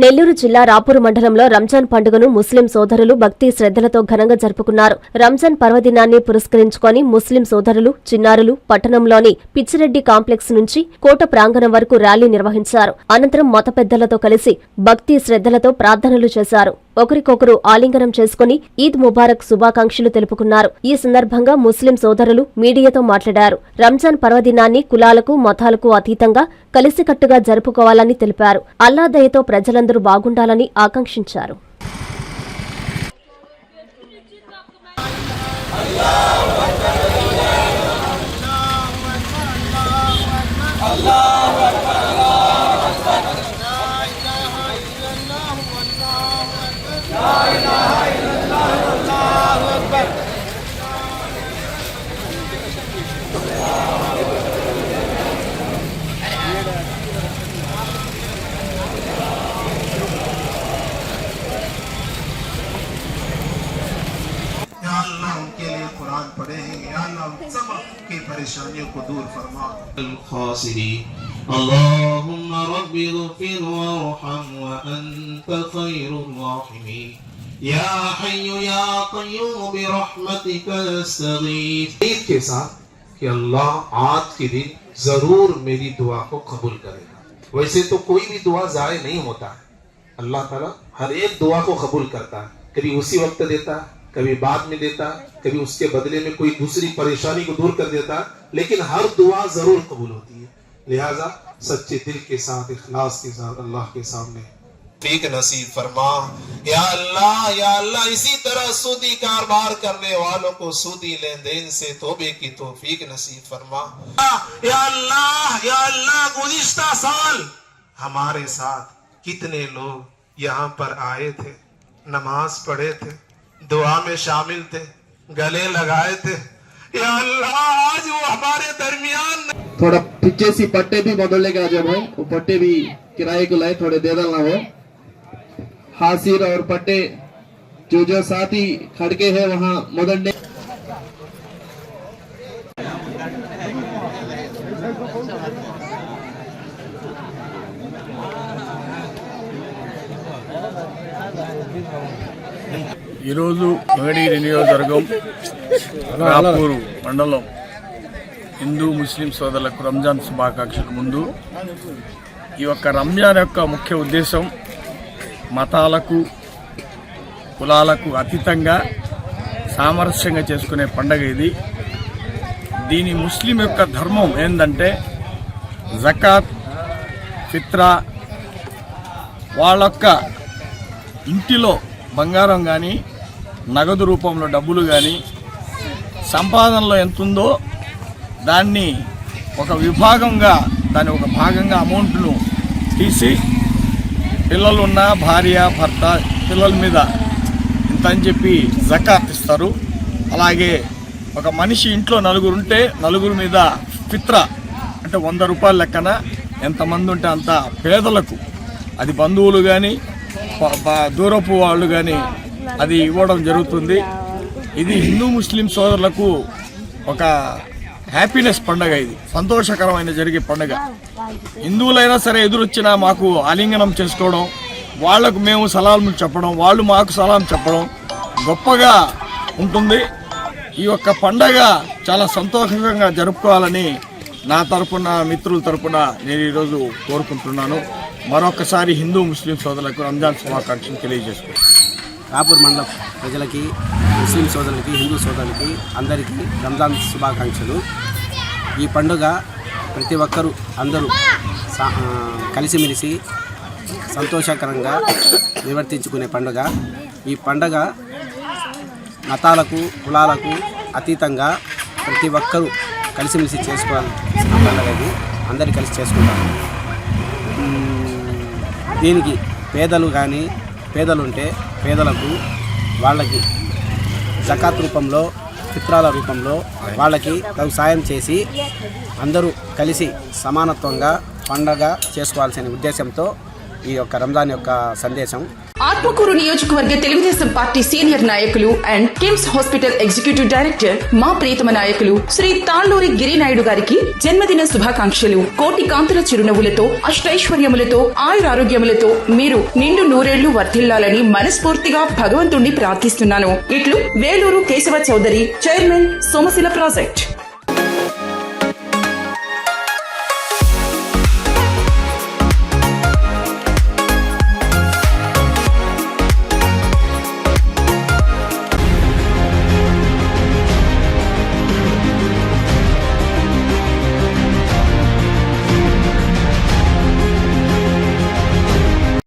నెల్లూరు జిల్లా రాపూరు మండలంలో రంజాన్ పండుగను ముస్లిం సోదరులు భక్తి శ్రద్ధలతో ఘనంగా జరుపుకున్నారు. రంజాన్ పర్వదినాన్ని పురస్కరించుకొని ముస్లిం సోదరులు చిన్నారులు పట్టణంలోని పిచ్చిరెడ్డి కాంప్లెక్స్ నుంచి కోట ప్రాంగణం వరకు ర్యాలీ నిర్వహించారు. అనంతరం మత పెద్దలతో కలిసి భక్తి శ్రద్ధలతో ప్రార్థనలు చేశారు. ఒకరికొకరు ఆలింగనం చేసుకుని ఈద్ ముబారక్ శుభాకాంక్షలు తెలుపుకున్నారు. ఈ సందర్భంగా ముస్లిం సోదరులు మీడియాతో మాట్లాడారు. రంజాన్ పర్వదినాన్ని కులాలకు మతాలకు అతీతంగా కలిసికట్టుగా జరుపుకోవాలని తెలిపారు. అల్లా దయతో ప్రజలందరూ బాగుండాలని ఆకాంక్షించారు. की परेशानियों को दूर फरमा الخاسرين اللهم رب اغفر وارحم وأنت خير الراحمين يا حي يا قيوم برحمتك نستغيث ईद के साथ कि अल्लाह आज के दिन जरूर मेरी दुआ को कबूल करेगा वैसे तो कोई भी दुआ जाय नहीं होता है अल्लाह ताला हर एक दुआ को कबूल करता है कभी उसी वक्त देता है कभी کبھی بعد میں دیتا، کبھی اس کے بدلے میں کوئی دوسری پریشانی کو دور کر دیتا، لیکن ہر دعا ضرور قبول ہوتی ہے۔ لہذا سچے دل کے ساتھ، اخلاص کے ساتھ، اللہ کے سامنے۔ ایک نصیب فرما۔ یا اللہ یا اللہ، اسی طرح سودی کاروبار کرنے والوں کو سودی لین دین سے توبے کی توفیق نصیب فرما۔ یا اللہ یا اللہ، گزشتہ سال ہمارے ساتھ کتنے لوگ یہاں پر آئے تھے، نماز پڑھے تھے۔ दुआ में शामिल थे, गले लगाए थे। आज वो हमारे दरमियान थोड़ा पीछे सी पट्टे भी बदलने का जब भाई, वो पट्टे भी किराए को लाए, थोड़े दे डालना हो हासिर और पट्टे, जो जो साथी खड़के हैं, वहाँ मदरने ఈరోజు మంగళగిరి నియోజకవర్గం రాపూరు మండలం హిందూ ముస్లిం సోదరులకు రంజాన్ శుభాకాంక్షలకు ముందు ఈ యొక్క రంజాన్ యొక్క ముఖ్య ఉద్దేశం మతాలకు కులాలకు అతీతంగా సామరస్యంగా చేసుకునే పండగ ఇది. దీని ముస్లిం యొక్క ధర్మం ఏంటంటే జకాత్ ఫిత్రా వాళ్ళొక్క ఇంటిలో బంగారం కానీ నగదు రూపంలో డబ్బులు కానీ సంపాదనలో ఎంతుందో దాన్ని ఒక విభాగంగా దాని ఒక భాగంగా అమౌంట్ను తీసి పిల్లలున్న భార్య భర్త పిల్లల మీద ఇంత అని చెప్పి జకాత్ ఇస్తారు. అలాగే ఒక మనిషి ఇంట్లో నలుగురు ఉంటే నలుగురు మీద ఫిత్ర అంటే వంద రూపాయల లెక్కన ఎంతమంది ఉంటే అంత పేదలకు అది బంధువులు కానీ దూరపు వాళ్ళు కానీ అది ఇవ్వడం జరుగుతుంది. ఇది హిందూ ముస్లిం సోదరులకు ఒక హ్యాపీనెస్ పండగ ఇది. సంతోషకరమైన జరిగే పండగ. హిందువులైనా సరే ఎదురొచ్చినా మాకు ఆలింగనం చేసుకోవడం వాళ్ళకు మేము సలాం చెప్పడం వాళ్ళు మాకు సలాం చెప్పడం గొప్పగా ఉంటుంది. ఈ యొక్క పండగ చాలా సంతోషంగా జరుపుకోవాలని నా తరపున మిత్రుల తరపున నేను ఈరోజు కోరుకుంటున్నాను. మరొకసారి హిందూ ముస్లిం సోదరులకు రంజాన్ శుభాకాంక్షలు తెలియజేసుకుంటాను రాపూర్ మండలం ప్రజలకి ముస్లిం సోదరులకి హిందూ సోదరులకి అందరికీ రంజాన్ శుభాకాంక్షలు. ఈ పండుగ ప్రతి ఒక్కరూ అందరూ కలిసిమెలిసి సంతోషకరంగా నిర్వర్తించుకునే పండుగ. ఈ పండుగ మతాలకు కులాలకు అతీతంగా ప్రతి ఒక్కరూ కలిసిమెలిసి చేసుకోవాల్సిన పండుగ ఇది. అందరూ కలిసి చేసుకుంటారు. దీనికి పేదలు కానీ పేదలు ఉంటే పేదలకు వాళ్ళకి జకాత్ రూపంలో చిత్రాల రూపంలో వాళ్ళకి తగు సాయం చేసి అందరూ కలిసి సమానత్వంగా పండగ చేసుకోవాల్సిన ఉద్దేశంతో ఈ యొక్క రంజాన్ యొక్క సందేశం. ఆత్మకూరు నియోజకవర్గ తెలుగుదేశం పార్టీ సీనియర్ నాయకులు and KIMS hospital executive director మా ప్రియతమ నాయకులు శ్రీ తాళ్ళూరి గిరినాయుడు గారికి జన్మదిన శుభాకాంక్షలు. కోటి కాంతుల చిరునవ్వులతో అష్టైశ్వర్యములతో ఆయురారోగ్యములతో మీరు నిండు నూరేళ్ళు వర్ధిల్లాలని మనస్ఫూర్తిగా భగవంతుణ్ణి ప్రార్థిస్తున్నాను. ఇట్లు వేలూరు కేశవ చౌదరి చైర్మన్ సోమశిల ప్రాజెక్ట్.